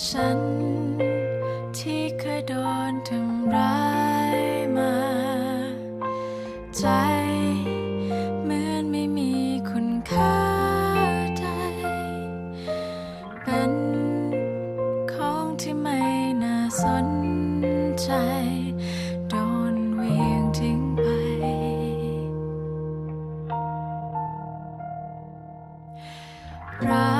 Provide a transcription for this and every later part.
ฉันที่เคยโดนทำร้ายมา ใจเหมือนไม่มีคุณค่าใดเป็นของที่ไม่น่าสนใจ โดนเวียงทิ้งไป รั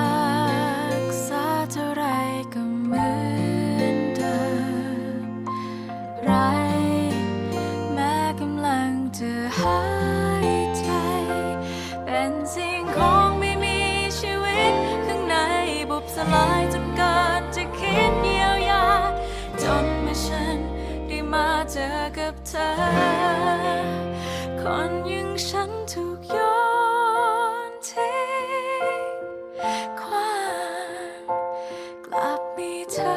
มาเจอกับเธอ คนย่งฉันถูกโยนทิ้งความกลับมีเธอ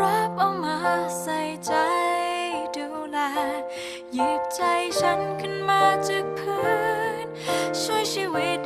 รับเอามาใส่ใจดูแลหยิบใจฉันขึ้นมาจากพื้น ช่วยชีวิต